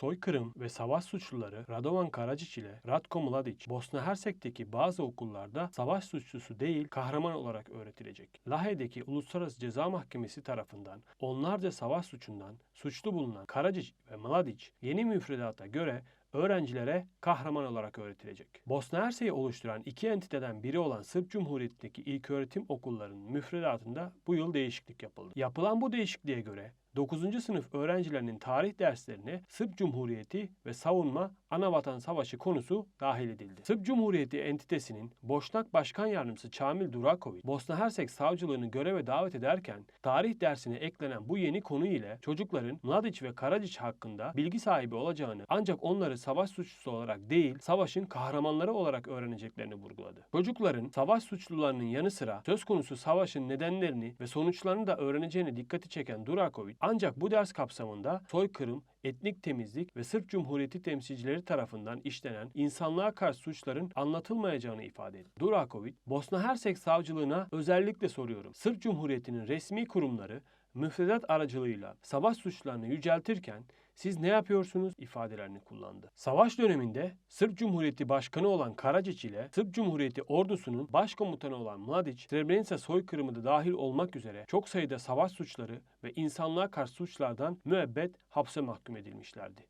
Soykırım ve savaş suçluları Radovan Karadzic ile Ratko Mladic, Bosna Hersek'teki bazı okullarda savaş suçlusu değil kahraman olarak öğretilecek. Lahey'deki Uluslararası Ceza Mahkemesi tarafından onlarca savaş suçundan suçlu bulunan Karadzic ve Mladic yeni müfredata göre öğrencilere kahraman olarak öğretilecek. Bosna Hersek'i oluşturan iki entiteden biri olan Sırp Cumhuriyeti'ndeki ilköğretim okullarının müfredatında bu yıl değişiklik yapıldı. Yapılan bu değişikliğe göre 9. sınıf öğrencilerinin tarih derslerine Sırp Cumhuriyeti ve savunma Anavatan Savaşı konusu dahil edildi. Sırp Cumhuriyeti entitesinin Boşnak Başkan Yardımcısı Çamil Durakovic, Bosna Hersek savcılığını göreve davet ederken tarih dersine eklenen bu yeni konu ile çocukların Mladic ve Karadzic hakkında bilgi sahibi olacağını ancak onları savaş suçlusu olarak değil savaşın kahramanları olarak öğreneceklerini vurguladı. Çocukların savaş suçlularının yanı sıra söz konusu savaşın nedenlerini ve sonuçlarını da öğreneceğini dikkati çeken Durakovic ancak bu ders kapsamında soykırım, etnik temizlik ve Sırp Cumhuriyeti temsilcileri tarafından işlenen insanlığa karşı suçların anlatılmayacağını ifade etti. Durakovic, Bosna Hersek savcılığına özellikle soruyorum. Sırp Cumhuriyeti'nin resmi kurumları müfredat aracılığıyla savaş suçlarını yüceltirken siz ne yapıyorsunuz ifadelerini kullandı. Savaş döneminde Sırp Cumhuriyeti Başkanı olan Karadzic ile Sırp Cumhuriyeti ordusunun başkomutanı olan Mladic, Srebrenica soykırımı da dahil olmak üzere çok sayıda savaş suçları ve insanlığa karşı suçlardan müebbet hapse mahkum edilmişlerdi.